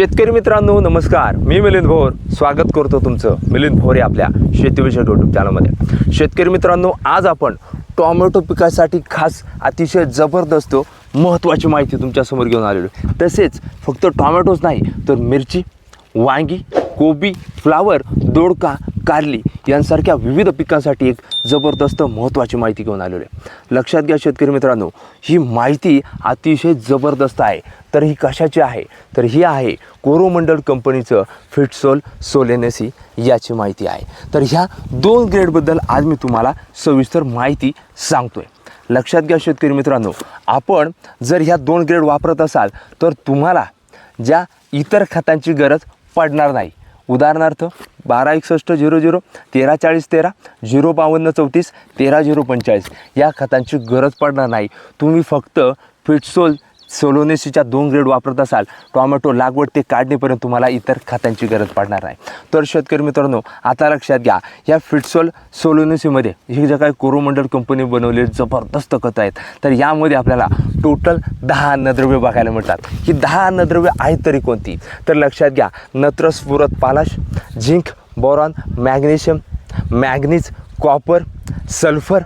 शेतकरी मित्रांनो नमस्कार. मी मिलिंद भोर. स्वागत करतो तुमचं. मिलिंद भोर या आपल्या शेतीविषयक यूट्यूब चॅनलमध्ये शेतकरी मित्रांनो आज आपण टॉमॅटो पिकासाठी खास अतिशय जबरदस्त महत्त्वाची माहिती तुमच्यासमोर घेऊन आलेलो तसेच फक्त टॉमॅटोच नाही तर मिरची वांगी कोबी फ्लावर दोडका कारली यांसारख्या विविध पिकांसाठी एक जबरदस्त महत्त्वाची माहिती घेऊन आलेलो आहे. लक्षात घ्या शेतकरी मित्रांनो ही माहिती अतिशय जबरदस्त आहे. तर ही कशाची आहे? तर ही आहे कोरोमंडल कंपनीचं फिटसोल सोलेनेसी याची माहिती आहे. तर ह्या दोन ग्रेडबद्दल आज मी तुम्हाला सविस्तर माहिती सांगतोय. लक्षात घ्या शेतकरी मित्रांनो आपण जर ह्या दोन ग्रेड वापरत असाल तर तुम्हाला ज्या इतर खतांची गरज पडणार नाही. उदाहरणार्थ बारा एकसष्ट झिरो झिरो तेरा चाळीस तेरा झिरो बावन्न चौतीस तेरा झिरो पंचेचाळीस या खतांची गरज पडणार नाही. तुम्ही फक्त फिटसोल सोलोनेसीच्या दोन ग्रेड वापरत असाल टॉमॅटो लागवड ते काढणेपर्यंत तुम्हाला इतर खतांची गरज पडणार नाही. तर शेतकरी मित्रांनो आता लक्षात घ्या या फिटसोल सोलोनेसीमध्ये ही जे काही कोरोमंडल कंपनी बनवलेले जबरदस्त खतं आहेत. तर यामध्ये आपल्याला टोटल दहा अन्नद्रव्य बघायला मिळतात. ही दहा अन्नद्रव्य आहेत तरी कोणती? तर लक्षात घ्या नत्रस्फुरत पालाश zinc boron magnesium manganese copper sulphur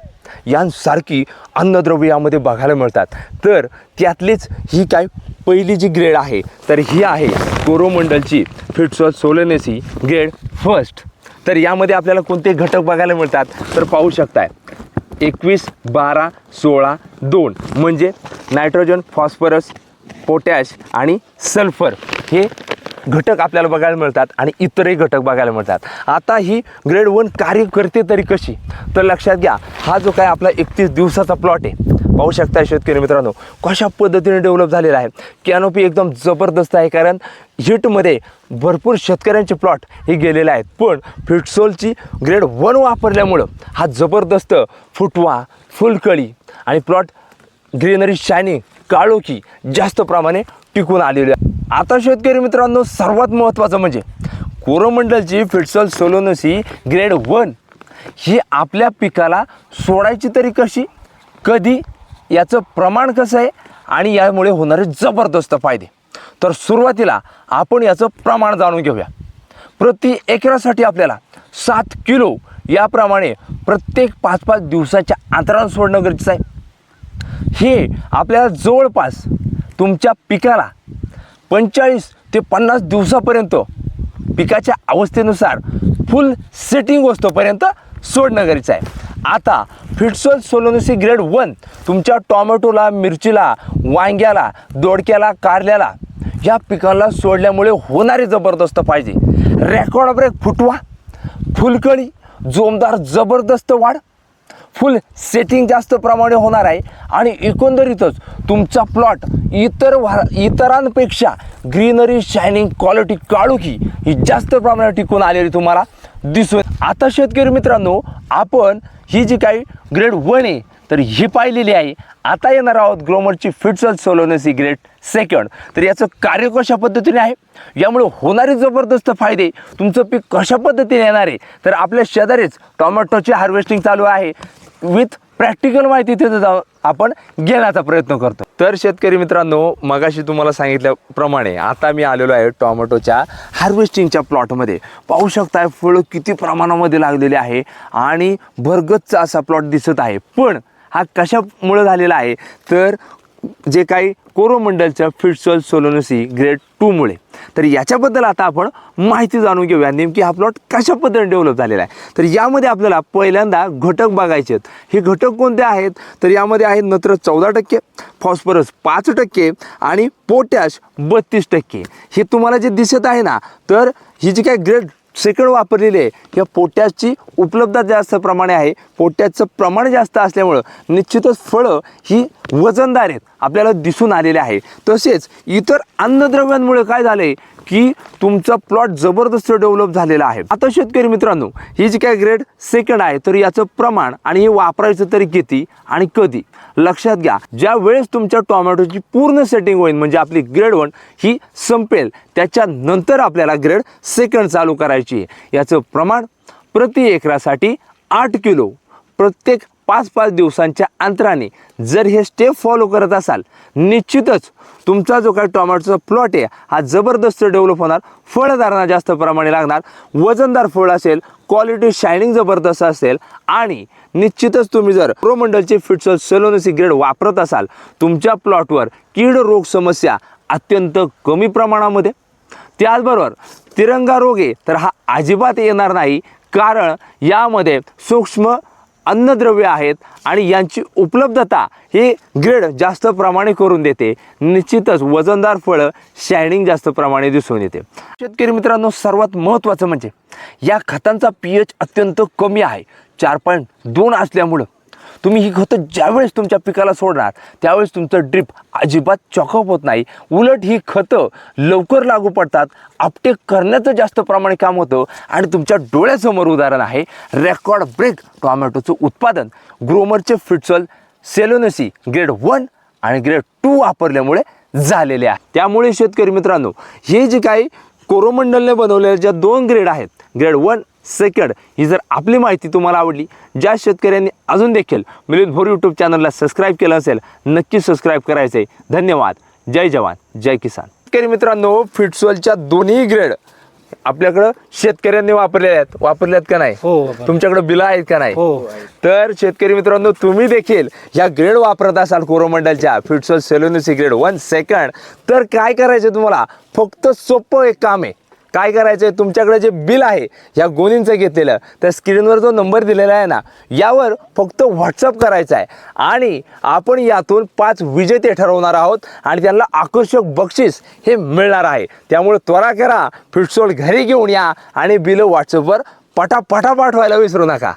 यांसारखी अन्नद्रव्य यामध्ये बघायला मिळतात. तर त्यातलीच ही काय पहिली जी ग्रेड आहे तर ही आहे कोरोमंडलची फिटसॉल सोलेनेसी ग्रेड फर्स्ट. तर यामध्ये आपल्याला कोणते घटक बघायला मिळतात तर पाहू शकताय. एकवीस बारा सोळा दोन म्हणजे नायट्रोजन फॉस्फरस पोटॅश आणि सल्फर. हे घटक आपल्याला बघायला मिळतात आणि इतरही घटक बघायला मिळतात. आता ही ग्रेड वन कार्य करते तरी कशी? तर लक्षात घ्या हा जो काय आपला एकतीस दिवसाचा प्लॉट आहे. पाहू शकता शेतकरी मित्रांनो कशा पद्धतीने डेव्हलप झालेला आहे. कॅनोपी एकदम जबरदस्त आहे कारण हिटमध्ये भरपूर शेतकऱ्यांचे प्लॉट हे गेलेले आहेत. पण फिटसोलची ग्रेड वन वापरल्यामुळं हा जबरदस्त फुटवा फुलकळी आणि प्लॉट ग्रीनरी शायनिंग काळोखी जास्त प्रमाणे टिकून आलेली आहे. आता शेतकरी मित्रांनो सर्वात महत्त्वाचं म्हणजे कोरोमंडलची फिटसॉल सोलोनसी ग्रेड वन ही आपल्या पिकाला सोडायची तरी कशी कधी याचं प्रमाण कसं आहे आणि यामुळे होणारे जबरदस्त फायदे. तर सुरुवातीला आपण याचं प्रमाण जाणून घेऊया. प्रति एकरासाठी आपल्याला सात किलो याप्रमाणे प्रत्येक पाच पाच दिवसाच्या अंतरानं सोडणं गरजेचं आहे. हे आपल्याला जवळपास तुमच्या पिकाला पंचेचाळीस ते पन्नास दिवसापर्यंत पिकाच्या अवस्थेनुसार फुल सेटिंग वस्तूपर्यंत सोडणं गरजेचं आहे. आता फिटसोल सोलोनसी ग्रेड वन तुमच्या टॉमॅटोला मिरचीला वांग्याला दोडक्याला कारल्याला या पिकाला सोडल्यामुळे होणारे जबरदस्त पाहिजे. Record break फुटवा. फुलकळी जोमदार जबरदस्त वाढ. फुल सेटिंग जास्त प्रमाणे होणार आहे. आणि एकंदरीतच तुमचा प्लॉट इतर वा इतरांपेक्षा ग्रीनरी शायनिंग क्वालिटी काळुखी ही जास्त प्रमाणात टिकून आलेली तुम्हाला दिसून आता शेतकरी मित्रांनो आपण ही जी काही ग्रेड वन आहे तर ही पाहिलेली आहे. आता येणार आहोत ग्लोमरची फिटसल ही ग्रेड सेकंड तर याचं कार्य कशा पद्धतीने आहे? यामुळे होणारे जबरदस्त फायदे तुमचं पीक कशा पद्धतीने येणार आहे? तर आपल्या शेजारीच टोमॅटोची हार्वेस्टिंग चालू आहे. विथ प्रॅक्टिकल माहिती तिथं जाऊन आपण घेण्याचा प्रयत्न करतो. तर शेतकरी मित्रांनो मगाशी तुम्हाला सांगितल्याप्रमाणे आता मी आलेलो आहे टोमॅटोच्या हार्वेस्टिंगच्या प्लॉटमध्ये. पाहू शकताय फळं किती प्रमाणामध्ये लागलेली आहे आणि भरगतचा असा प्लॉट दिसत आहे. पण हा कशामुळं झालेला आहे? तर जे काही कोरोमंडलच्या फिट्सल सोलोनसी ग्रेड टूमुळे तर याच्याबद्दल आता आपण माहिती जाणून घेऊया. नेमकी हा प्लॉट कशा पद्धतीने डेव्हलप झालेला आहे? तर यामध्ये आपल्याला पहिल्यांदा घटक बघायचे आहेत. हे घटक कोणते आहेत? तर यामध्ये आहेत नत्र चौदा टक्के फॉस्फरस पाच टक्के आणि पोटॅश बत्तीस टक्के. हे तुम्हाला जे दिसत आहे ना तर ही जी काय ग्रेड सेकंड वापरलेली आहे. या पोटॅशची उपलब्धता जास्त प्रमाणे आहे. पोटॅशचं प्रमाण जास्त असल्यामुळं निश्चितच फळं ही वजनदार आहेत. आपल्याला दिसून आलेले आहे. तसेच इतर अन्नद्रव्यांमुळे काय झालंय की तुमचा प्लॉट जबरदस्त डेव्हलप झालेला आहे. आता शेतकरी मित्रांनो ही जी काय ग्रेड सेकंड आहे तर याचं प्रमाण आणि हे वापरायचं तरी किती आणि कधी? लक्षात घ्या ज्या वेळेस तुमच्या टोमॅटोची पूर्ण सेटिंग होईल म्हणजे आपली ग्रेड वन ही संपेल त्याच्यानंतर आपल्याला ग्रेड सेकंड चालू करायची आहे याचं प्रमाण प्रति एकरासाठी आठ किलो. प्रत्येक पाच पाच दिवसांच्या अंतराने जर हे स्टेप फॉलो करत असाल निश्चितच तुमचा जो काही टोमॅटोचा प्लॉट आहे हा जबरदस्त डेव्हलप होणार फळधारणा जास्त प्रमाणे लागणार वजनदार फळ असेल क्वालिटी शायनिंग जबरदस्त असेल आणि निश्चितच तुम्ही जर प्रोमंडलचे फिटसल सेलोनसी ग्रेड वापरत असाल तुमच्या प्लॉटवर कीड रोग समस्या अत्यंत कमी प्रमाणामध्ये त्याचबरोबर तिरंगा रोग आहे तर हा अजिबात येणार नाही कारण यामध्ये सूक्ष्म अन्नद्रव्य आहेत आणि यांची उपलब्धता ही ग्रेड जास्त प्रमाणे करून देते. निश्चितच वजनदार फळं शायनिंग जास्त प्रमाणे दिसून येते. शेतकरी मित्रांनो सर्वात महत्त्वाचं म्हणजे या खतांचा पी एच अत्यंत कमी आहे. चार पॉईंट दोन असल्यामुळं तुम्ही ही खतं ज्यावेळेस तुमच्या पिकाला सोडणार त्यावेळेस तुमचं ड्रिप अजिबात चॉकअप होत नाही. उलट ही खतं लवकर लागू पडतात अपटेक करण्याचं जास्त प्रमाणे काम होतं आणि तुमच्या डोळ्यासमोर उदाहरण आहे रेकॉर्ड ब्रेक टोमॅटोचं उत्पादन. ग्रोमरचे फिटसल सेलोनसी ग्रेड वन आणि ग्रेड टू वापरल्यामुळे झालेले आहे. त्यामुळे शेतकरी मित्रांनो हे जे काही कोरोमंडलने बनवलेल्या ज्या दोन ग्रेड आहेत ग्रेड वन सेकंड ही जर आपली माहिती तुम्हाला आवडली ज्या शेतकऱ्यांनी अजून देखील मिलिंद भोर यूट्यूब चॅनलला सबस्क्राईब केलं असेल नक्की सबस्क्राईब करायचं आहे. धन्यवाद. जय जवान. जय किसान. शेतकरी मित्रांनो फिटसोलच्या दोन्ही ग्रेड आपल्याकडं शेतकऱ्यांनी वापरलेल्या आहेत. वापरल्यात का नाही? हो. तुमच्याकडे बिलं आहेत का नाही? हो. तर शेतकरी मित्रांनो तुम्ही देखील या ग्रेड वापरत असाल कोरोमंडलच्या फिटसोल सेलोनिसी ग्रेड वन सेकंड तर काय करायचं तुम्हाला? फक्त सोपं एक काम आहे. काय करायचं आहे तुमच्याकडे जे बिल आहे या गोणींचं घेतलेलं त्या स्क्रीनवर जो नंबर दिलेला आहे ना यावर फक्त व्हॉट्सअप करायचा आहे. आणि आपण यातून पाच विजेते ठरवणार आहोत आणि त्यांना आकर्षक बक्षीस हे मिळणार आहे. त्यामुळे त्वरा करा फिटसोल घरी घेऊन या आणि बिलं व्हॉट्सअपवर पटापटा पाठवायला विसरू नका.